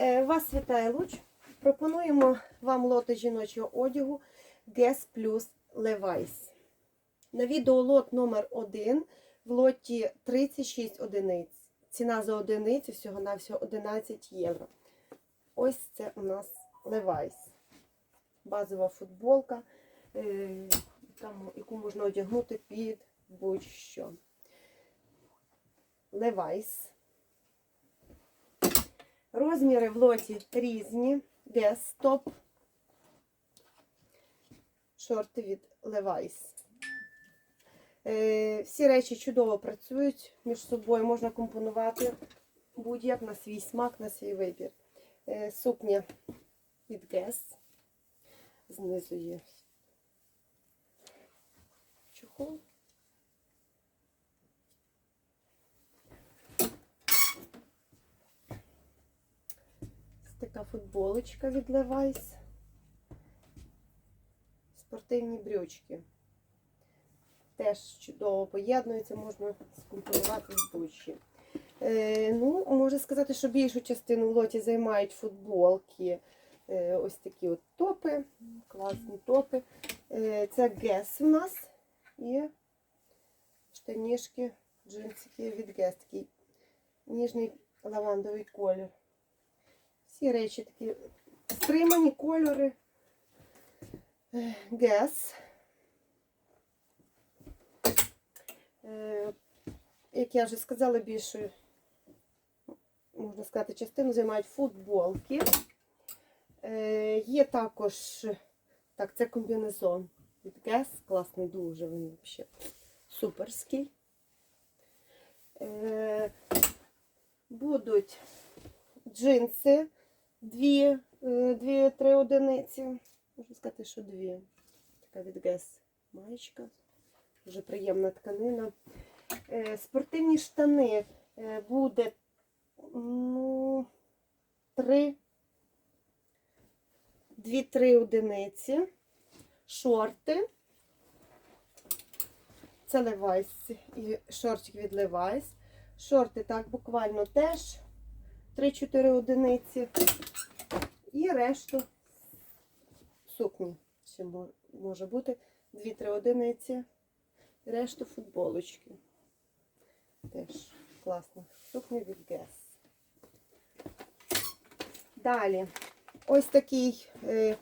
Е, Вас вітає Луч. Пропонуємо вам лоти жіночого одягу Guess Plus Levi's. На відео лот номер 1 в лоті 36 одиниць. Ціна за одиницю всього-навсього 11 євро. Ось це у нас Levi's. Базова футболка, е, яку можна одягнути під будь-що. Levi's. Розміри в лоті різні. Guess топ. Шорти від Levi's. Е, Всі речі чудово працюють між собою, можна компонувати будь-як на свій смак, на свій вибір. Е, Сукня від Guess. Знизу є чохол. Така футболочка від Levi's. Спортивні брючки. Теж чудово поєднуються, можна скомпонувати з будь Е, ну, можу сказати, що більшу частину в лоті займають футболки. Е, ось такі от топи, класні топи. Е, це Guess у нас і штанішки, джинсики від Guess, такий ніжний лавандовий колір. Всі речі такі стримані кольори. Guess. Е, Як я вже сказала, більшою, можна сказати, частину займають футболки. Е, Є також, так, це комбінезон від Guess, класний дуже, він взагалі суперський. Е, Будуть джинси, дві, е, дві-три одиниці. Можна сказати, що дві. Така від Guess маєчка. Дуже приємна тканина. Е, Спортивні штани е, буде ну, три, дві-три одиниці. Шорти. Це Levi's і шортик від Levi's. Шорти так буквально теж 3-4 одиниці. І решту сукні ще може бути 2-3 одиниці. І решту футболочки. Теж класна сукня від Guess. Далі. Ось такий е,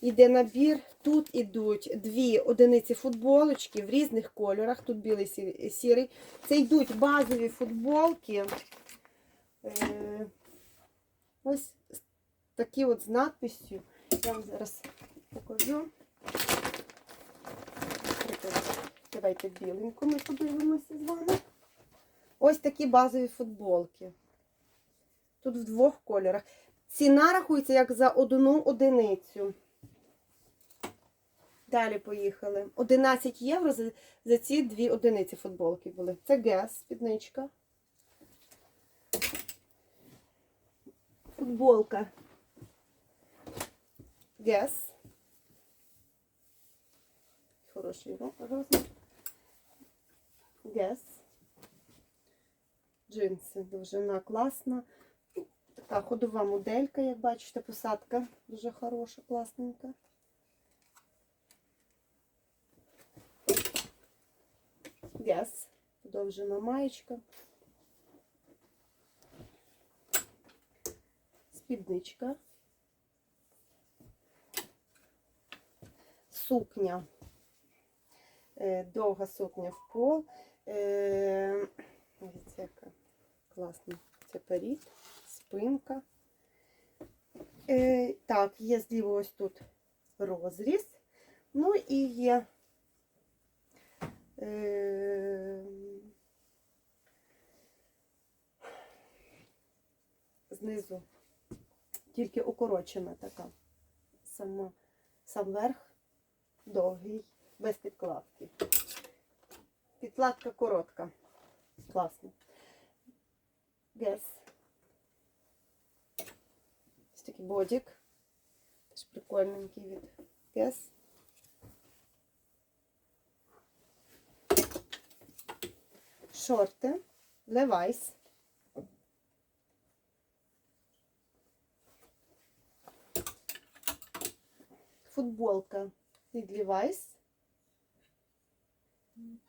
іде набір. Тут ідуть дві одиниці футболочки в різних кольорах. Тут білий сірий. Це йдуть базові футболки. Е, ось такі от з надписью. Я вам зараз покажу. Давайте біленьку ми подивимося з вами. Ось такі базові футболки. Тут в двох кольорах. Ціна рахується як за одну одиницю. Далі поїхали. 11 євро за, за ці дві одиниці футболки були. Це Guess, спідничка. Футболка. Guess. Хороший ро- розмір. Guess. Джинси. Довжина класна. Така ходова моделька, як бачите, посадка дуже хороша, класненька. Guess. Подовжена маєчка. Спідничка. Сукня. Е, Довга сукня в пол. Е, Дивіться, яка класна. Це перід, спинка. Е, Так, є зліво ось тут розріз. Ну і є знизу тільки укорочена така. Сама, сам верх довгий, без підкладки. Підкладка коротка. Класно. Guess. Ось такий бодік. Теж прикольненький від Guess. Шорти. Levi's. Футболка від Levi's.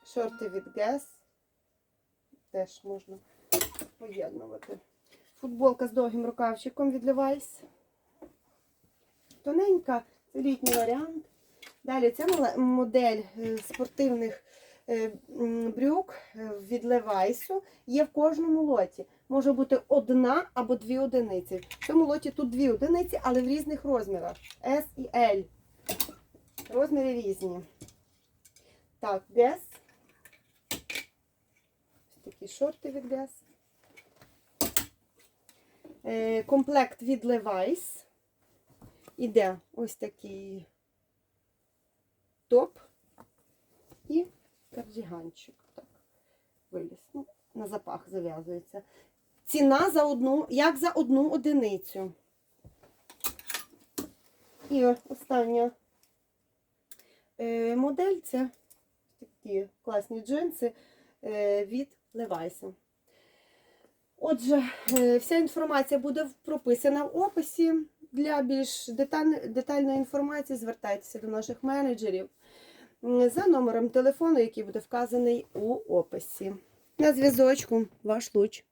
Шорти від Guess. Теж можна поєднувати. Футболка з довгим рукавчиком від Levi's. Тоненька, літній варіант. Далі ця модель е, спортивних брюк е, від Levi's є в кожному лоті. Може бути одна або дві одиниці. В цьому лоті тут дві одиниці, але в різних розмірах. S і L. Розміри різні. Так, Guess. Такі шорти від Guess. Е, Комплект від Levi's. Іде ось такий топ кардіганчик. Так, виліз. Ну, на запах зав'язується. Ціна за одну, як за одну одиницю. І остання е, модель це такі класні джинси е, від Levi's. Отже, е, вся інформація буде прописана в описі. Для більш детальної інформації звертайтеся до наших менеджерів за номером телефону, який буде вказаний у описі. На зв'язочку, ваш луч.